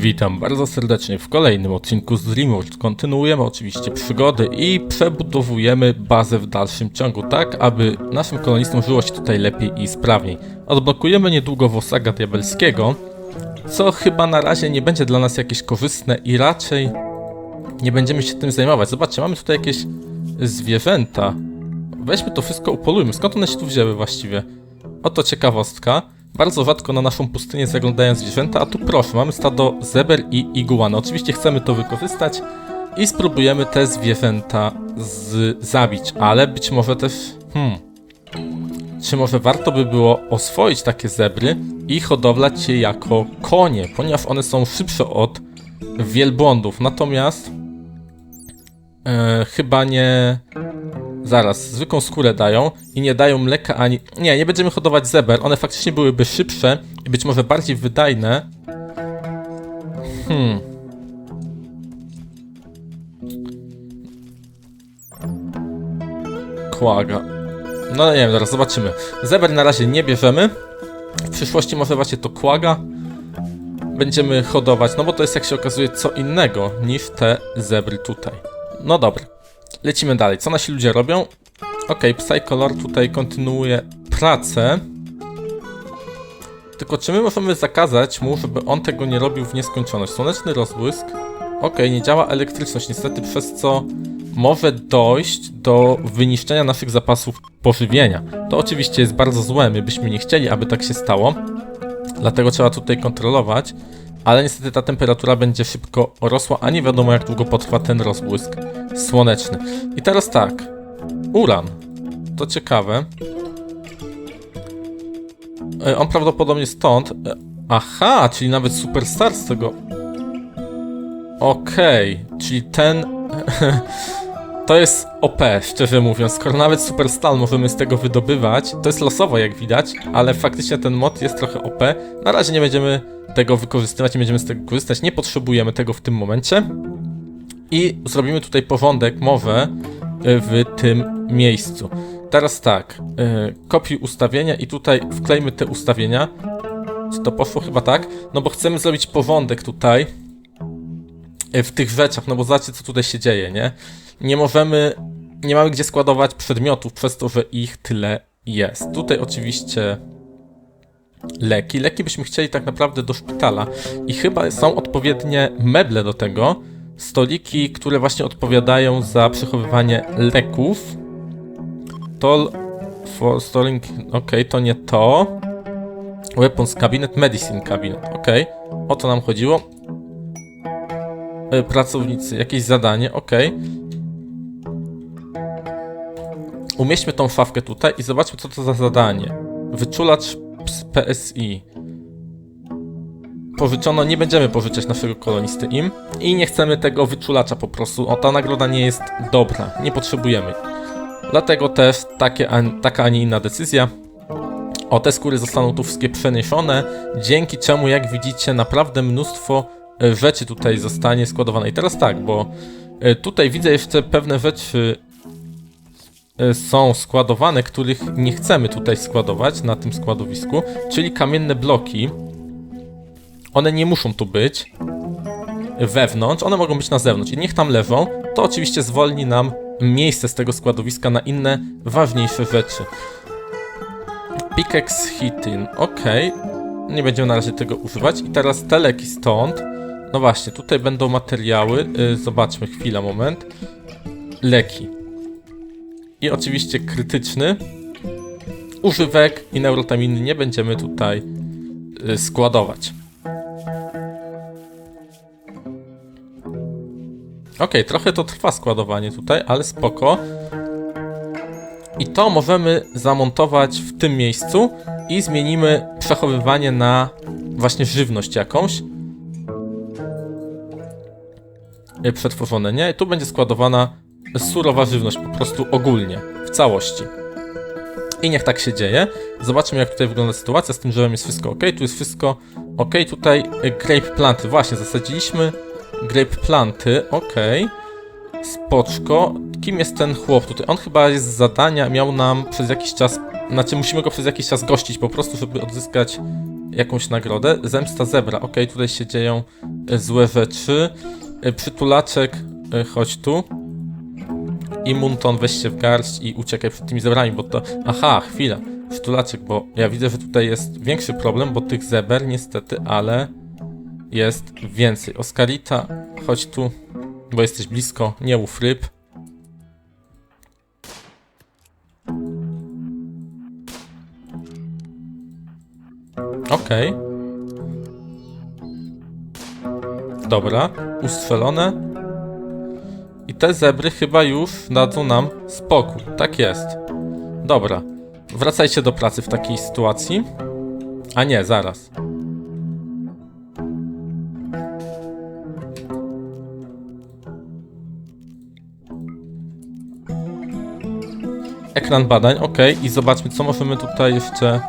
Witam bardzo serdecznie w kolejnym odcinku z Dreamworld. Kontynuujemy oczywiście przygody i przebudowujemy bazę w dalszym ciągu, tak aby naszym kolonistom żyło się tutaj lepiej i sprawniej. Odblokujemy niedługo Wosaga Diabelskiego, co chyba na razie nie będzie dla nas jakieś korzystne i raczej nie będziemy się tym zajmować. Zobaczcie, mamy tutaj jakieś zwierzęta. Weźmy to wszystko, upolujmy. Skąd one się tu wzięły właściwie? Oto ciekawostka. Bardzo rzadko na naszą pustynię zaglądają zwierzęta, a tu proszę, mamy stado zeber i iguany. Oczywiście chcemy to wykorzystać i spróbujemy te zwierzęta zabić, ale być może też... Hmm... Czy może warto by było oswoić takie zebry i hodowlać je jako konie, ponieważ one są szybsze od wielbłądów. Natomiast... E, chyba nie... Zaraz, zwykłą skórę dają i nie dają mleka ani... Nie, nie będziemy hodować zeber, one faktycznie byłyby szybsze i być może bardziej wydajne. Hmm. Kłaga. No nie wiem, zaraz zobaczymy. Zeber na razie nie bierzemy. W przyszłości może właśnie to kłaga będziemy hodować, no bo to jest jak się okazuje co innego niż te zebry tutaj. No dobra. Lecimy dalej. Co nasi ludzie robią? Ok, Psycolor tutaj kontynuuje pracę. Tylko czy my możemy zakazać mu, żeby on tego nie robił w nieskończoność? Słoneczny rozbłysk. Ok, nie działa elektryczność, niestety przez co może dojść do wyniszczenia naszych zapasów pożywienia. To oczywiście jest bardzo złe, my byśmy nie chcieli, aby tak się stało. Dlatego trzeba tutaj kontrolować. Ale niestety ta temperatura będzie szybko rosła, a nie wiadomo jak długo potrwa ten rozbłysk słoneczny. I teraz tak. Uran. To ciekawe. E, On prawdopodobnie stąd. e, Aha, czyli nawet Superstar z tego. Okej, czyli ten. to jest OP, szczerze mówiąc. Skoro nawet Superstar możemy z tego wydobywać, to jest losowo jak widać, ale faktycznie ten mod jest trochę OP. Na razie nie będziemy tego wykorzystywać, nie będziemy z tego korzystać, nie potrzebujemy tego w tym momencie. I zrobimy tutaj porządek, mowę y, w tym miejscu. Teraz tak, y, kopiuj ustawienia i tutaj wklejmy te ustawienia. Czy to poszło? Chyba tak. No bo chcemy zrobić porządek tutaj y, w tych rzeczach, no bo zobaczcie co tutaj się dzieje, nie? Nie możemy, nie mamy gdzie składować przedmiotów przez to, że ich tyle jest. Tutaj oczywiście leki. Leki byśmy chcieli tak naprawdę do szpitala i chyba są odpowiednie meble do tego. Stoliki, które właśnie odpowiadają za przechowywanie leków. Tol for storing, ok, to nie to. Weapons cabinet, medicine cabinet, ok. O to nam chodziło. E, Pracownicy, jakieś zadanie, ok. Umieśćmy tą szafkę tutaj i zobaczmy co to za zadanie. Wyczulacz PSI. Pożyczono, nie będziemy pożyczać naszego kolonisty im i nie chcemy tego wyczulacza po prostu. O, ta nagroda nie jest dobra, nie potrzebujemy. Dlatego też takie, a, taka, a nie inna decyzja. O, te skóry zostaną tu wszystkie przeniesione, dzięki czemu, jak widzicie, naprawdę mnóstwo e, rzeczy tutaj zostanie składowane. I teraz tak, bo e, tutaj widzę jeszcze pewne rzeczy są składowane, których nie chcemy tutaj składować na tym składowisku, czyli kamienne bloki. One nie muszą tu być wewnątrz, one mogą być na zewnątrz i niech tam leżą. To oczywiście zwolni nam miejsce z tego składowiska na inne, ważniejsze rzeczy. Pickaxe Hitin, ok. Nie będziemy na razie tego używać. I teraz te leki stąd. No właśnie, tutaj będą materiały. Y, zobaczmy, chwila, moment. Leki. I oczywiście krytyczny. Używek i neurotaminy nie będziemy tutaj y, składować. Okej, trochę to trwa składowanie tutaj, ale spoko. I to możemy zamontować w tym miejscu i zmienimy przechowywanie na właśnie żywność jakąś. Y, Przetworzone, nie? I tu będzie składowana surowa żywność po prostu ogólnie, w całości. I niech tak się dzieje. Zobaczmy jak tutaj wygląda sytuacja. Z tym drzewem jest wszystko ok, tu jest wszystko ok. Tutaj grape planty, właśnie zasadziliśmy grape planty, ok. Spoczko. Kim jest ten chłop tutaj? On chyba jest z zadania, miał nam przez jakiś czas, znaczy musimy go przez jakiś czas gościć po prostu, żeby odzyskać jakąś nagrodę. Zemsta zebra. Okej, tutaj się dzieją e, złe rzeczy. E, Przytulaczek, e, chodź tu. I Munton, weź się w garść i uciekaj przed tymi zebrami, bo to... Aha, chwila. Przytulaczek, bo ja widzę, że tutaj jest większy problem, bo tych zeber niestety, ale jest więcej. Oskarita, chodź tu, bo jesteś blisko, nie łów ryb. Okej. Dobra, ustrzelone. I te zebry chyba już dadzą nam spokój. Tak jest. Dobra. Wracajcie do pracy w takiej sytuacji. A nie, zaraz. Ekran badań, ok. I zobaczmy, co możemy tutaj jeszcze...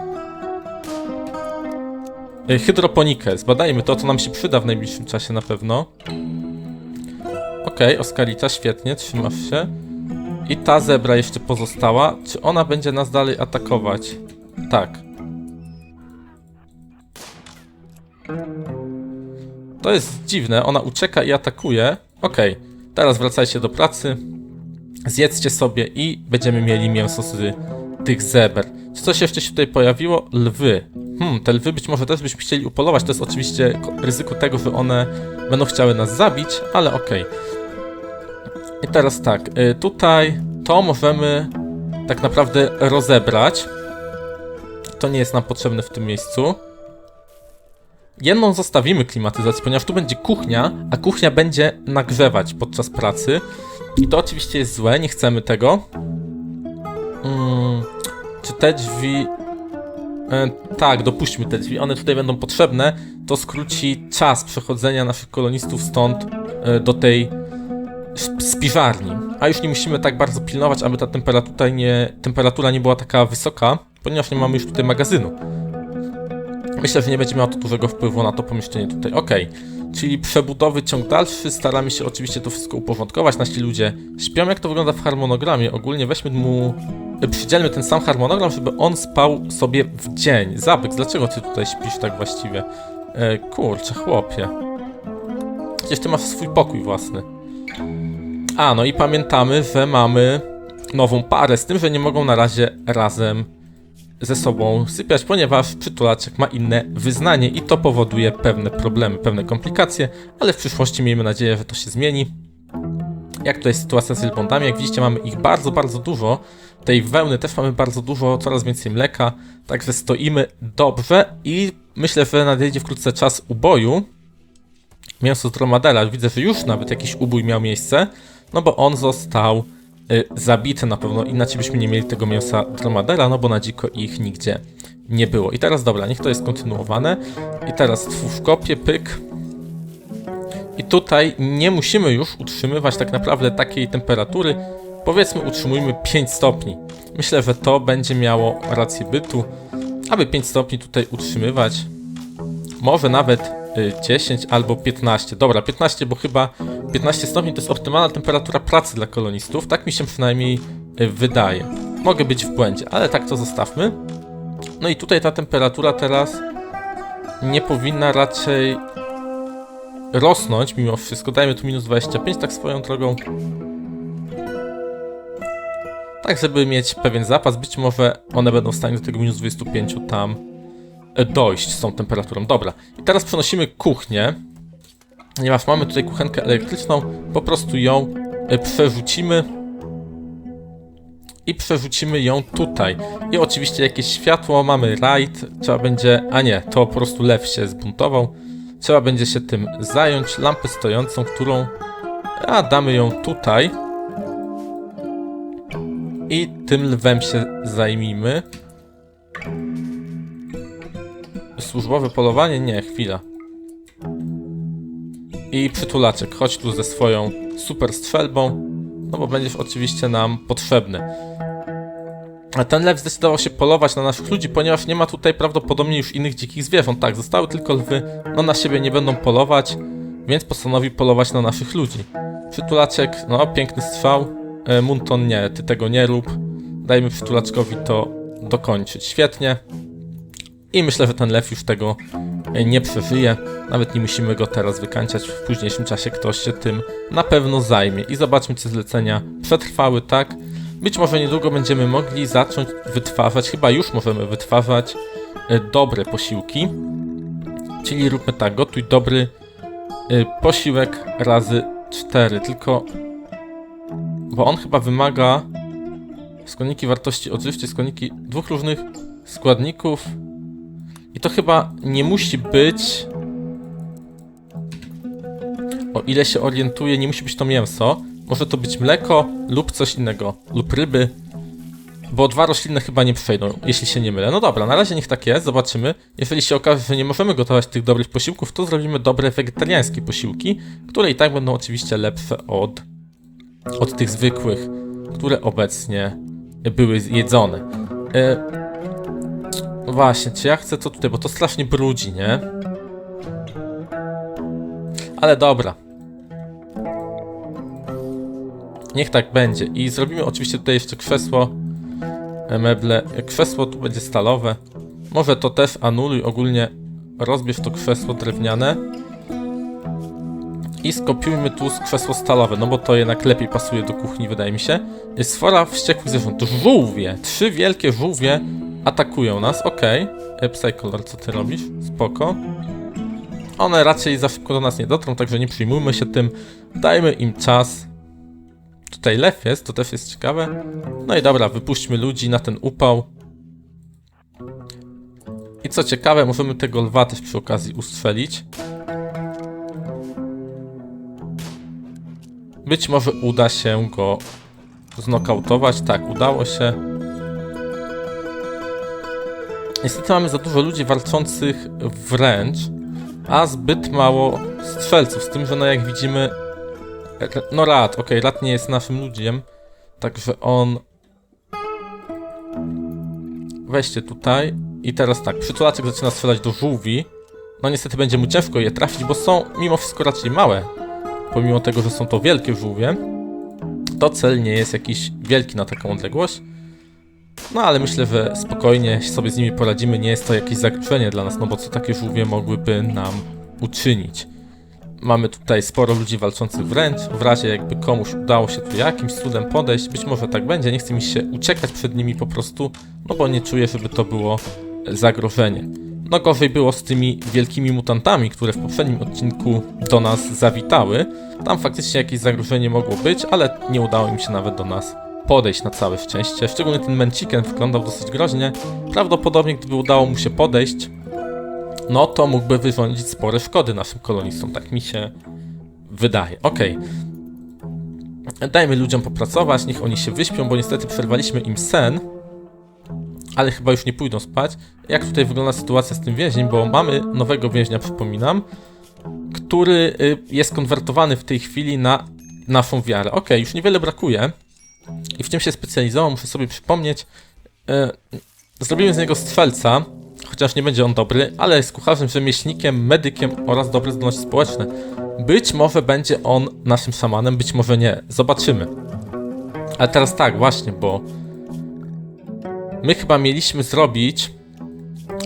Y, Hydroponikę. Zbadajmy to, co nam się przyda w najbliższym czasie na pewno. Okej, Oskarita, świetnie, trzymasz się. I ta zebra jeszcze pozostała. Czy ona będzie nas dalej atakować? Tak. To jest dziwne, ona ucieka i atakuje. Okej, teraz wracajcie do pracy. Zjedzcie sobie i będziemy mieli mięso z tych zeber. Czy coś jeszcze się tutaj pojawiło? Lwy. Hmm, te lwy być może też byśmy chcieli upolować. To jest oczywiście ko- ryzyko tego, że one będą chciały nas zabić, ale okej. I teraz tak, y, tutaj to możemy tak naprawdę rozebrać. To nie jest nam potrzebne w tym miejscu. Jedną zostawimy klimatyzację, ponieważ tu będzie kuchnia, a kuchnia będzie nagrzewać podczas pracy. I to oczywiście jest złe, nie chcemy tego. Mm, czy te drzwi... E, tak, dopuśćmy te drzwi, one tutaj będą potrzebne. To skróci czas przechodzenia naszych kolonistów stąd e, do tej sp- spiżarni. A już nie musimy tak bardzo pilnować, aby ta temperatura nie, temperatura nie była taka wysoka, ponieważ nie mamy już tutaj magazynu. Myślę, że nie będzie miało to dużego wpływu na to pomieszczenie tutaj. Okej, czyli przebudowy ciąg dalszy. Staramy się oczywiście to wszystko uporządkować. Nasi ludzie śpią. Jak to wygląda w harmonogramie? Ogólnie weźmy mu... y, Przydzielmy ten sam harmonogram, żeby on spał sobie w dzień. Zabyk, dlaczego ty tutaj śpisz tak właściwie? E, kurczę, chłopie. Przecież ty masz swój pokój własny. A, no i pamiętamy, że mamy nową parę, z tym, że nie mogą na razie razem ze sobą sypiać, ponieważ przytulaczek ma inne wyznanie i to powoduje pewne problemy, pewne komplikacje, ale w przyszłości miejmy nadzieję, że to się zmieni. Jak tutaj sytuacja z wielbłądami, jak widzicie mamy ich bardzo, bardzo dużo, tej wełny też mamy bardzo dużo, coraz więcej mleka, także stoimy dobrze i myślę, że nadejdzie wkrótce czas uboju. Mięso z dromadera, widzę, że już nawet jakiś ubój miał miejsce, no bo on został y, zabity na pewno, inaczej byśmy nie mieli tego mięsa dromadera, no bo na dziko ich nigdzie nie było. I teraz dobra, niech to jest kontynuowane. I teraz twórz kopię, pyk. I tutaj nie musimy już utrzymywać tak naprawdę takiej temperatury. Powiedzmy utrzymujmy 5 stopni. Myślę, że to będzie miało rację bytu, aby 5 stopni tutaj utrzymywać. Może nawet y, 10 albo 15. Dobra, 15, bo chyba 15 stopni to jest optymalna temperatura pracy dla kolonistów. Tak mi się przynajmniej y, wydaje. Mogę być w błędzie, ale tak to zostawmy. No i tutaj ta temperatura teraz nie powinna raczej rosnąć mimo wszystko. Dajmy tu minus 25 tak swoją drogą. Tak, żeby mieć pewien zapas. Być może one będą w stanie do tego minus 25 tam e, dojść z tą temperaturą. Dobra. I teraz przenosimy kuchnię. Ponieważ mamy tutaj kuchenkę elektryczną, po prostu ją e, przerzucimy i przerzucimy ją tutaj. I oczywiście jakieś światło, mamy raid, trzeba będzie, a nie, to po prostu lew się zbuntował. Trzeba będzie się tym zająć, lampę stojącą, którą, a damy ją tutaj. I tym lwem się zajmijmy. Służbowe polowanie? Nie, chwila. I przytulaczek, chodź tu ze swoją super strzelbą, no bo będziesz oczywiście nam potrzebny. A ten lew zdecydował się polować na naszych ludzi, ponieważ nie ma tutaj prawdopodobnie już innych dzikich zwierząt. Tak, zostały tylko lwy, no na siebie nie będą polować, więc postanowi polować na naszych ludzi. Przytulaczek, no piękny strzał. E, Munton nie, ty tego nie rób. Dajmy przytulaczkowi to dokończyć. Świetnie. I myślę, że ten lew już tego e, nie przeżyje. Nawet nie musimy go teraz wykańczać. W późniejszym czasie ktoś się tym na pewno zajmie. I zobaczmy, czy zlecenia przetrwały, tak? Być może niedługo będziemy mogli zacząć wytwarzać, chyba już możemy wytwarzać e, dobre posiłki. Czyli róbmy tak, gotuj dobry y, posiłek razy 4, tylko... Bo on chyba wymaga składniki wartości odżywczej, składniki dwóch różnych składników. I to chyba nie musi być... O ile się orientuję, nie musi być to mięso. Może to być mleko lub coś innego, lub ryby. Bo dwa roślinne chyba nie przejdą, jeśli się nie mylę. No dobra, na razie niech tak jest, zobaczymy. Jeżeli się okaże, że nie możemy gotować tych dobrych posiłków, to zrobimy dobre wegetariańskie posiłki, które i tak będą oczywiście lepsze od, od tych zwykłych, które obecnie były jedzone. Właśnie, czy ja chcę to tutaj, bo to strasznie brudzi, nie? Ale dobra. Niech tak będzie. I zrobimy oczywiście tutaj jeszcze krzesło e, meble. Krzesło tu będzie stalowe. Może to też anuluj, ogólnie rozbierz to krzesło drewniane. I skopiujmy tu krzesło stalowe, no bo to jednak lepiej pasuje do kuchni, wydaje mi się. Sfora wściekłych zwierząt. Żółwie! Trzy wielkie żółwie atakują nas, okej. Okay. Psycolor, co ty robisz? Spoko. One raczej za szybko do nas nie dotrą, także nie przyjmujmy się tym. Dajmy im czas. Tutaj lew jest, to też jest ciekawe. No i dobra, wypuśćmy ludzi na ten upał. I co ciekawe, możemy tego lwa też przy okazji ustrzelić. Być może uda się go znokautować. Tak, udało się. Niestety mamy za dużo ludzi walczących wręcz, a zbyt mało strzelców. Z tym, że no jak widzimy... No Rad, okej, okay, nie jest naszym ludziem, także on... Weźcie tutaj. I teraz tak, przytulaczek zaczyna strzelać do żółwi. No niestety będzie mu ciężko je trafić, bo są mimo wszystko raczej małe. Pomimo tego, że są to wielkie żółwie, to cel nie jest jakiś wielki na taką odległość. No ale myślę, że spokojnie sobie z nimi poradzimy, nie jest to jakieś zagrożenie dla nas, no bo co takie żółwie mogłyby nam uczynić. Mamy tutaj sporo ludzi walczących wręcz, w razie jakby komuś udało się tu jakimś cudem podejść, być może tak będzie, nie chce mi się uciekać przed nimi po prostu, no bo nie czuję, żeby to było zagrożenie. No gorzej było z tymi wielkimi mutantami, które w poprzednim odcinku do nas zawitały. Tam faktycznie jakieś zagrożenie mogło być, ale nie udało im się nawet do nas podejść na całe szczęście. Szczególnie ten Menciken wyglądał dosyć groźnie. Prawdopodobnie gdyby udało mu się podejść, no to mógłby wyrządzić spore szkody naszym kolonistom. Tak mi się wydaje. Okej. Okay. Dajmy ludziom popracować, niech oni się wyśpią, bo niestety przerwaliśmy im sen ale chyba już nie pójdą spać. Jak tutaj wygląda sytuacja z tym więźniem, bo mamy nowego więźnia, przypominam, który y, jest konwertowany w tej chwili na naszą wiarę. Ok, już niewiele brakuje i w czym się specjalizował, muszę sobie przypomnieć. Y, zrobimy z niego strzelca, chociaż nie będzie on dobry, ale jest kucharzem, rzemieślnikiem, medykiem oraz dobre zdolności społeczne. Być może będzie on naszym szamanem, być może nie. Zobaczymy. Ale teraz tak, właśnie, bo My chyba mieliśmy zrobić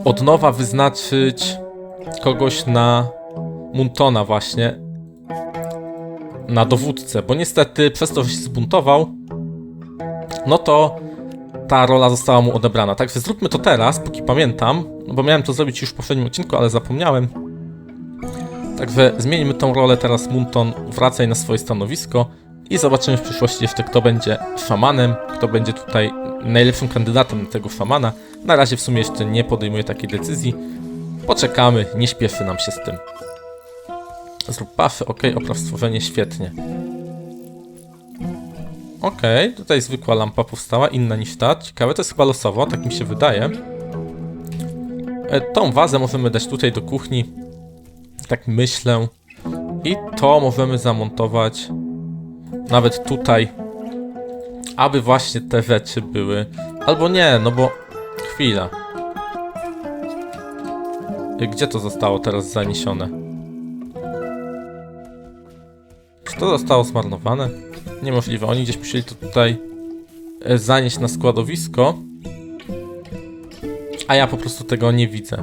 od nowa wyznaczyć kogoś na Muntona właśnie na dowódcę, bo niestety przez to, że się zbuntował no to ta rola została mu odebrana. Także zróbmy to teraz, póki pamiętam, no bo miałem to zrobić już w poprzednim odcinku, ale zapomniałem. Także zmieńmy tą rolę teraz Munton, wracaj na swoje stanowisko i zobaczymy w przyszłości jeszcze kto będzie szamanem, kto będzie tutaj najlepszym kandydatem na tego szamana. Na razie w sumie jeszcze nie podejmuję takiej decyzji. Poczekamy, nie śpieszy nam się z tym. Zrób buffy, ok, opraw stworzenie, świetnie. Ok, tutaj zwykła lampa powstała, inna niż ta. Ciekawe, to jest chyba losowo, tak mi się wydaje. E, tą wazę możemy dać tutaj do kuchni. Tak myślę. I to możemy zamontować nawet tutaj aby właśnie te rzeczy były. Albo nie, no bo... Chwila. Gdzie to zostało teraz zaniesione? Czy to zostało zmarnowane? Niemożliwe, oni gdzieś musieli to tutaj e, zanieść na składowisko. a ja po prostu tego nie widzę.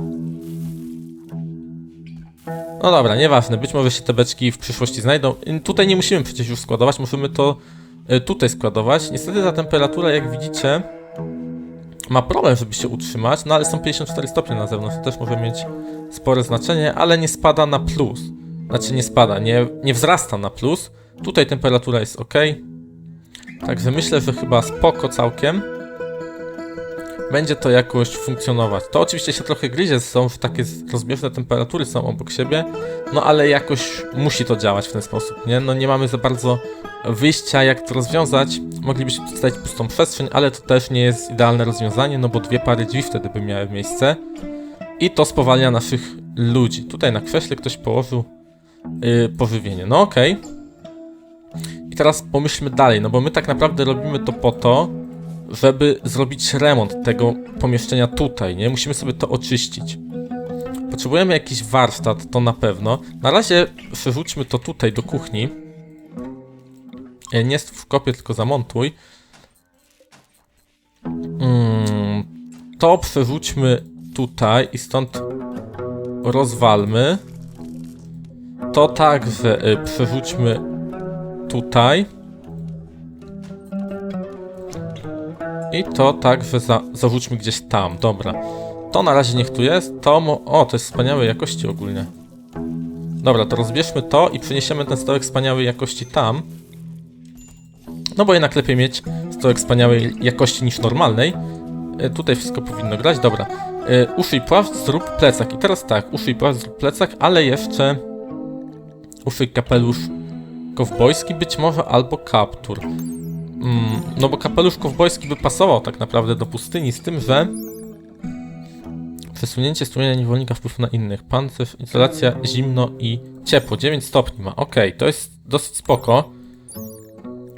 No dobra, nieważne, być może się te beczki w przyszłości znajdą. Tutaj nie musimy przecież już składować, możemy to y, tutaj składować. Niestety ta temperatura, jak widzicie, ma problem, żeby się utrzymać, no ale są 54 stopnie na zewnątrz, to też może mieć spore znaczenie, ale nie spada na plus. Znaczy nie spada, nie, nie wzrasta na plus. Tutaj temperatura jest ok. Także myślę, że chyba spoko całkiem. Będzie to jakoś funkcjonować. To oczywiście się trochę gryzie, są że takie rozbieżne temperatury są obok siebie, no ale jakoś musi to działać w ten sposób, nie? No nie mamy za bardzo wyjścia, jak to rozwiązać. Moglibyśmy przedstawić pustą przestrzeń, ale to też nie jest idealne rozwiązanie, no bo dwie pary drzwi wtedy by miały miejsce. I to spowalnia naszych ludzi. Tutaj na krześle ktoś położył yy, pożywienie. No okej. I teraz pomyślmy dalej, no bo my tak naprawdę robimy to po to, żeby zrobić remont tego pomieszczenia tutaj, nie? Musimy sobie to oczyścić. Potrzebujemy jakiś warsztat, to na pewno. Na razie przerzućmy to tutaj do kuchni. E, Nie w kopie, tylko zamontuj. Mm, to przerzućmy tutaj i stąd rozwalmy. To także y, przerzućmy tutaj. I to za, zarzućmy gdzieś tam, dobra. To na razie niech tu jest, to. O, to jest wspaniałej jakości ogólnie. Dobra, to rozbierzmy to i przeniesiemy ten stołek wspaniałej jakości tam. No bo jednak lepiej mieć stołek wspaniałej jakości niż normalnej. E, tutaj wszystko powinno grać, dobra. E, uszyj płaszcz, zrób plecak. I teraz tak, uszyj płaszcz, zrób plecak, ale jeszcze... Uszyj kapelusz kowbojski być może, albo kaptur. Mm, no bo kapelusz kowbojski by pasował tak naprawdę do pustyni, z tym, że przesunięcie strumienia niewolnika wpływ na innych. Pancerz, izolacja, zimno i ciepło. 9 stopni ma. Okej, to jest dosyć spoko.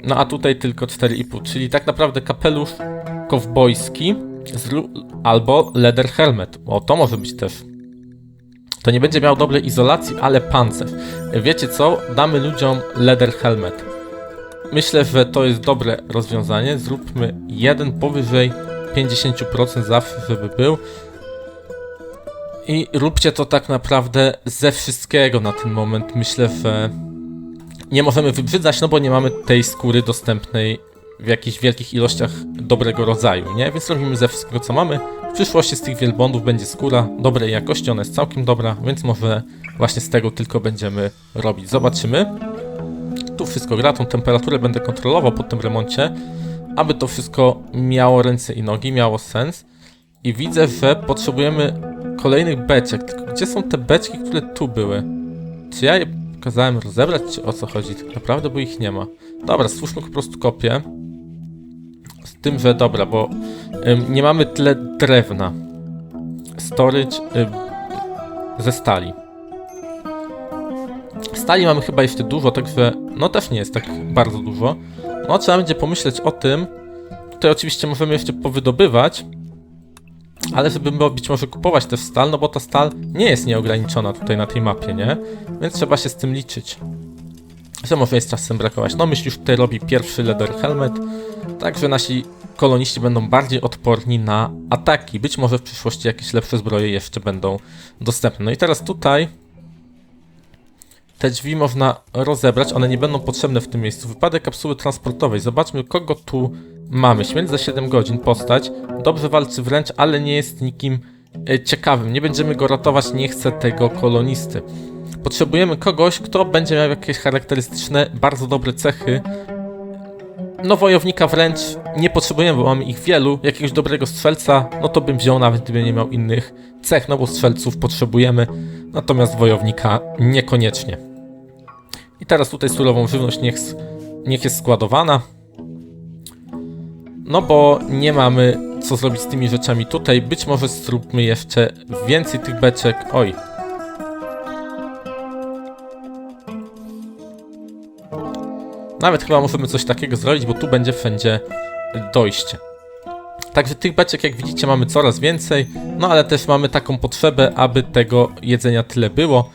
No a tutaj tylko 4,5, czyli tak naprawdę kapelusz kowbojski albo leather helmet. O, to może być też. To nie będzie miał dobrej izolacji, ale pancerz. Wiecie co? Damy ludziom leather helmet. Myślę, że to jest dobre rozwiązanie. Zróbmy jeden powyżej 50% zawsze, żeby był. I róbcie to tak naprawdę ze wszystkiego na ten moment. Myślę, że nie możemy wybrzydzać, no bo nie mamy tej skóry dostępnej w jakichś wielkich ilościach dobrego rodzaju, nie? Więc robimy ze wszystkiego, co mamy. Przyszłości z tych wielbłądów będzie skóra dobrej jakości, ona jest całkiem dobra, więc może właśnie z tego tylko będziemy robić. Zobaczymy. Tu wszystko gra, tą temperaturę będę kontrolował po tym remoncie, aby to wszystko miało ręce i nogi, miało sens. I widzę, że potrzebujemy kolejnych beczek. Tylko gdzie są te beczki, które tu były? Czy ja je kazałem rozebrać, czy o co chodzi? Tak naprawdę, bo ich nie ma. Dobra, stwórzmy po prostu kopię. Tym, że dobra, bo ym, nie mamy tyle drewna. Storage ym, ze stali. Stali mamy chyba jeszcze dużo, także no też nie jest tak bardzo dużo. No trzeba będzie pomyśleć o tym. Tutaj oczywiście możemy jeszcze powydobywać, ale żeby być może kupować też stal, no bo ta stal nie jest nieograniczona tutaj na tej mapie, nie? Więc trzeba się z tym liczyć. Może jest czasem brakować. No myśl już tutaj robi pierwszy leather helmet, także nasi koloniści będą bardziej odporni na ataki. Być może w przyszłości jakieś lepsze zbroje jeszcze będą dostępne. No i teraz tutaj te drzwi można rozebrać, one nie będą potrzebne w tym miejscu. Wypadek kapsuły transportowej. Zobaczmy, kogo tu mamy. Śmierć za 7 godzin, postać. Dobrze walczy wręcz, ale nie jest nikim e, ciekawym. Nie będziemy go ratować, nie chce tego kolonisty. Potrzebujemy kogoś, kto będzie miał jakieś charakterystyczne, bardzo dobre cechy. No wojownika wręcz nie potrzebujemy, bo mamy ich wielu. Jakiegoś dobrego strzelca, no to bym wziął nawet gdyby nie miał innych cech, no bo strzelców potrzebujemy. Natomiast wojownika niekoniecznie. I teraz tutaj surową żywność niech, niech jest składowana. No bo nie mamy co zrobić z tymi rzeczami tutaj. Być może zróbmy jeszcze więcej tych beczek. Oj. Nawet chyba możemy coś takiego zrobić, bo tu będzie wszędzie dojście. Także tych beczek, jak widzicie, mamy coraz więcej, no ale też mamy taką potrzebę, aby tego jedzenia tyle było.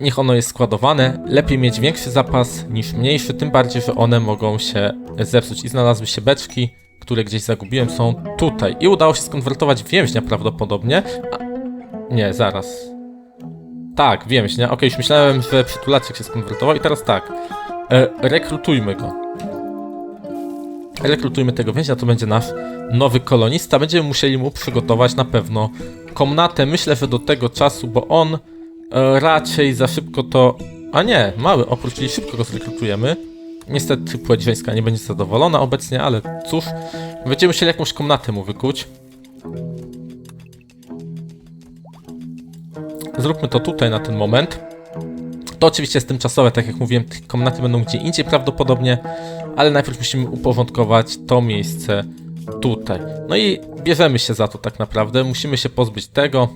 Niech ono jest składowane. Lepiej mieć większy zapas niż mniejszy, tym bardziej, że one mogą się zepsuć. I znalazły się beczki. które gdzieś zagubiłem, są tutaj. I udało się skonwertować więźnia prawdopodobnie. A... Nie, zaraz. Tak, więźnia. Okej, już myślałem, że przytulaczek się skonwertował i teraz tak. E, rekrutujmy go. Rekrutujmy tego więźnia, to będzie nasz nowy kolonista. Będziemy musieli mu przygotować na pewno komnatę. Myślę, że do tego czasu, bo on e, raczej za szybko to... A nie, mały oprócz, czyli szybko go zrekrutujemy. Niestety płeć żeńska nie będzie zadowolona obecnie, ale cóż. Będziemy musieli jakąś komnatę mu wykuć. Zróbmy to tutaj na ten moment. To oczywiście jest tymczasowe, tak jak mówiłem, komnaty będą gdzie indziej prawdopodobnie, ale najpierw musimy uporządkować to miejsce tutaj. No i bierzemy się za to tak naprawdę, musimy się pozbyć tego.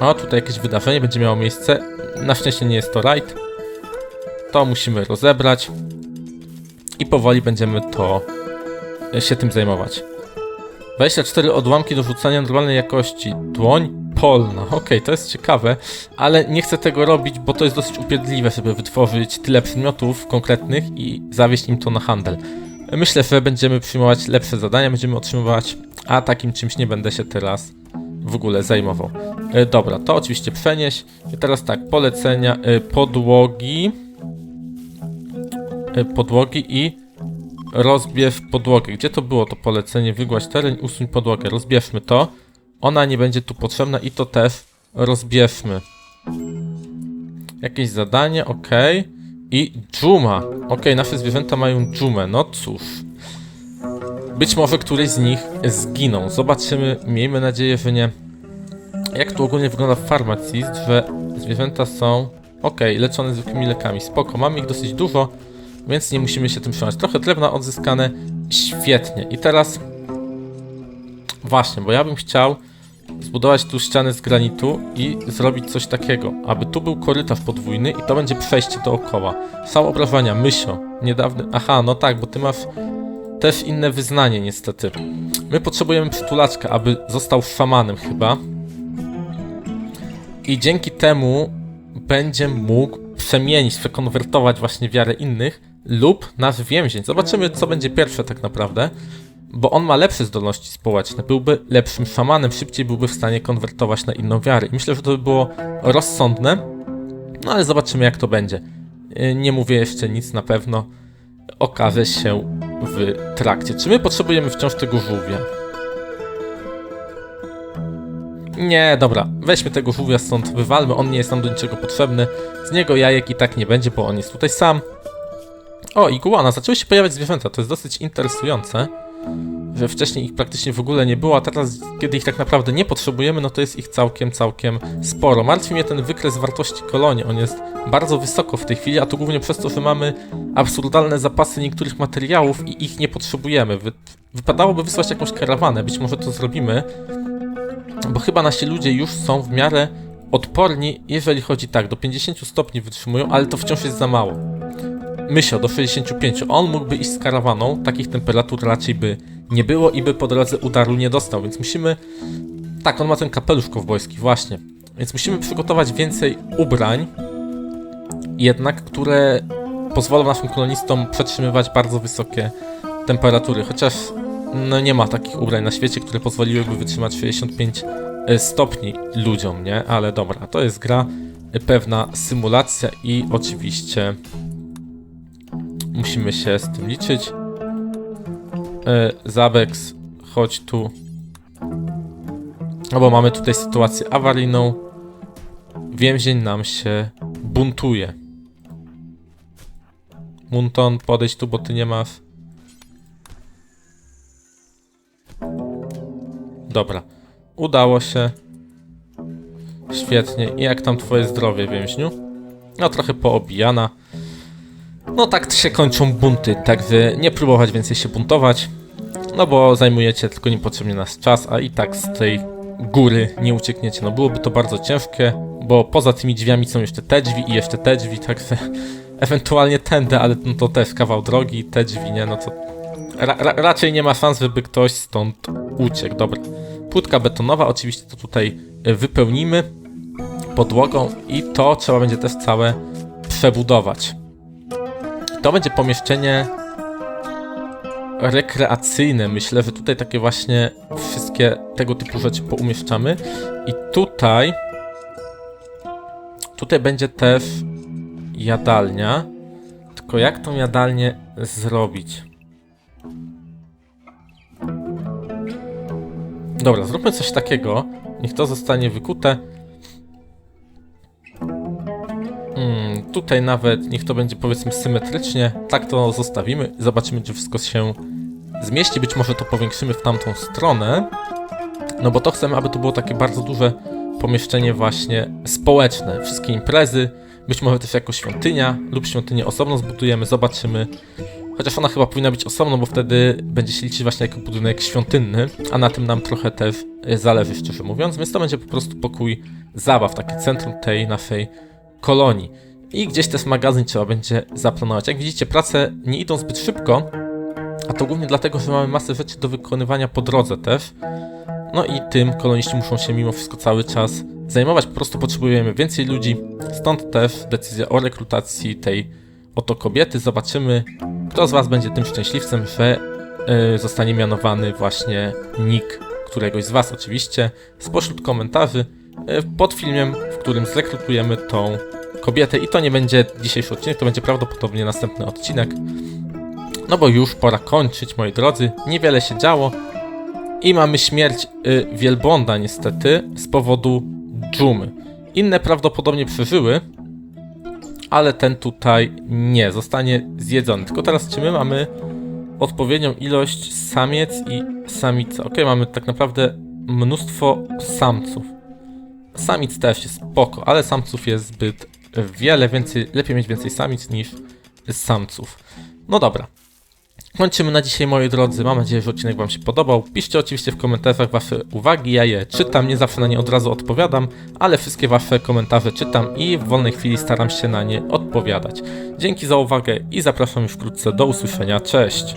O, tutaj jakieś wydarzenie będzie miało miejsce. Na szczęście nie jest to raid. To musimy rozebrać. I powoli będziemy to e, się tym zajmować. 24 odłamki do rzucania normalnej jakości. Dłoń polna. Okej, to jest ciekawe, ale nie chcę tego robić, bo to jest dosyć upierdliwe, żeby wytworzyć tyle przedmiotów konkretnych i zawieźć im to na handel. Myślę, że będziemy przyjmować lepsze zadania, będziemy otrzymywać, a takim czymś nie będę się teraz w ogóle zajmował. E, dobra, to oczywiście przenieś. I teraz tak, polecenia, e, podłogi, e, podłogi i rozbierz podłogę. Gdzie to było to polecenie? Wygłaś teren, usuń podłogę. Rozbierzmy to. Ona nie będzie tu potrzebna i to też rozbierzmy. Jakieś zadanie, ok. I dżuma. Ok, nasze zwierzęta mają dżumę. No cóż. Być może któryś z nich zginą. Zobaczymy. Miejmy nadzieję, że nie. Jak tu ogólnie wygląda w farmacji, że zwierzęta są... Ok, leczone zwykłymi lekami. Spoko, mamy ich dosyć dużo, więc nie musimy się tym przejmować. Trochę drewna odzyskane. Świetnie. I teraz... Właśnie, bo ja bym chciał zbudować tu ścianę z granitu i zrobić coś takiego, aby tu był korytarz podwójny i to będzie przejście dookoła. Są obrażenia, mysio, niedawny... Aha, no tak, bo ty masz też inne wyznanie niestety. My potrzebujemy przytulaczka, aby został szamanem chyba. I dzięki temu będzie mógł przemienić, przekonwertować właśnie wiarę innych lub nasz więzień. Zobaczymy, co będzie pierwsze tak naprawdę bo on ma lepsze zdolności społeczne, byłby lepszym szamanem, szybciej byłby w stanie konwertować na inną wiarę. I myślę, że to by było rozsądne, no ale zobaczymy jak to będzie. Yy, Nie mówię jeszcze nic, na pewno okaże się w trakcie. Czy my potrzebujemy wciąż tego żółwia? Nie, dobra, weźmy tego żółwia stąd, wywalmy, on nie jest nam do niczego potrzebny. Z niego jajek i tak nie będzie, bo on jest tutaj sam. O, iguana, zaczęły się pojawiać zwierzęta, to jest dosyć interesujące że wcześniej ich praktycznie w ogóle nie było, a teraz, kiedy ich tak naprawdę nie potrzebujemy, no to jest ich całkiem, całkiem sporo. Martwi mnie ten wykres wartości kolonii, on jest bardzo wysoko w tej chwili, a to głównie przez to, że mamy absurdalne zapasy niektórych materiałów i ich nie potrzebujemy. Wy wypadałoby wysłać jakąś karawanę, być może to zrobimy, bo chyba nasi ludzie już są w miarę odporni, jeżeli chodzi tak, do 50 stopni wytrzymują, ale to wciąż jest za mało. Mysio do 65. On mógłby iść z karawaną, takich temperatur raczej by nie było i by po drodze udaru nie dostał, więc musimy... Tak, on ma ten kapelusz kowbojski, właśnie. Więc musimy przygotować więcej ubrań, jednak, które pozwolą naszym kolonistom przetrzymywać bardzo wysokie temperatury, chociaż no nie ma takich ubrań na świecie, które pozwoliłyby wytrzymać 65 stopni ludziom, nie? Ale dobra, to jest gra, pewna symulacja i oczywiście musimy się z tym liczyć. E, Zabex, chodź tu. No bo mamy tutaj sytuację awaryjną. Więzień nam się buntuje. Munton, podejdź tu, bo ty nie masz. Dobra. Udało się. Świetnie. I jak tam twoje zdrowie, więźniu? No trochę poobijana. No tak się kończą bunty, także nie próbować więcej się buntować, no bo zajmujecie tylko niepotrzebnie nas czas, a i tak z tej góry nie uciekniecie. No byłoby to bardzo ciężkie, bo poza tymi drzwiami są jeszcze te drzwi i jeszcze te drzwi, także ewentualnie tędy, ale no to też kawał drogi, te drzwi, nie, no to ra ra raczej nie ma szans, żeby ktoś stąd uciekł. Dobra, płytka betonowa, oczywiście to tutaj wypełnimy podłogą i to trzeba będzie też całe przebudować. To będzie pomieszczenie rekreacyjne. Myślę, że tutaj takie właśnie wszystkie tego typu rzeczy poumieszczamy. I tutaj... Tutaj będzie też jadalnia. Tylko jak tą jadalnię zrobić? Dobra, zróbmy coś takiego. Niech to zostanie wykute. Tutaj nawet niech to będzie powiedzmy symetrycznie. Tak to zostawimy. Zobaczymy, czy wszystko się zmieści. Być może to powiększymy w tamtą stronę. No bo to chcemy, aby to było takie bardzo duże pomieszczenie właśnie społeczne. Wszystkie imprezy, być może też jako świątynia lub świątynię osobno zbudujemy, zobaczymy. Chociaż ona chyba powinna być osobno, bo wtedy będzie się liczyć właśnie jako budynek świątynny, a na tym nam trochę też y, zależy, szczerze mówiąc, więc to będzie po prostu pokój zabaw, takie centrum tej naszej kolonii. I gdzieś też magazyn trzeba będzie zaplanować. Jak widzicie, prace nie idą zbyt szybko, a to głównie dlatego, że mamy masę rzeczy do wykonywania po drodze też. No i tym koloniści muszą się mimo wszystko cały czas zajmować. Po prostu potrzebujemy więcej ludzi, stąd też decyzja o rekrutacji tej oto kobiety. Zobaczymy, kto z Was będzie tym szczęśliwcem, że y, zostanie mianowany właśnie nick któregoś z Was oczywiście spośród komentarzy y, pod filmem, w którym zrekrutujemy tą kobietę. I to nie będzie dzisiejszy odcinek, to będzie prawdopodobnie następny odcinek. No bo już pora kończyć, moi drodzy. Niewiele się działo. I mamy śmierć y, wielbłąda niestety z powodu dżumy. Inne prawdopodobnie przeżyły, ale ten tutaj nie, zostanie zjedzony. Tylko teraz czy my mamy odpowiednią ilość samiec i samica? Ok, mamy tak naprawdę mnóstwo samców. Samic też jest spoko, ale samców jest zbyt wiele, więcej, lepiej mieć więcej samic niż samców. No dobra. Kończymy na dzisiaj, moi drodzy. Mam nadzieję, że odcinek Wam się podobał. Piszcie oczywiście w komentarzach Wasze uwagi, ja je czytam. Nie zawsze na nie od razu odpowiadam, ale wszystkie Wasze komentarze czytam i w wolnej chwili staram się na nie odpowiadać. Dzięki za uwagę i zapraszam już wkrótce do usłyszenia. Cześć!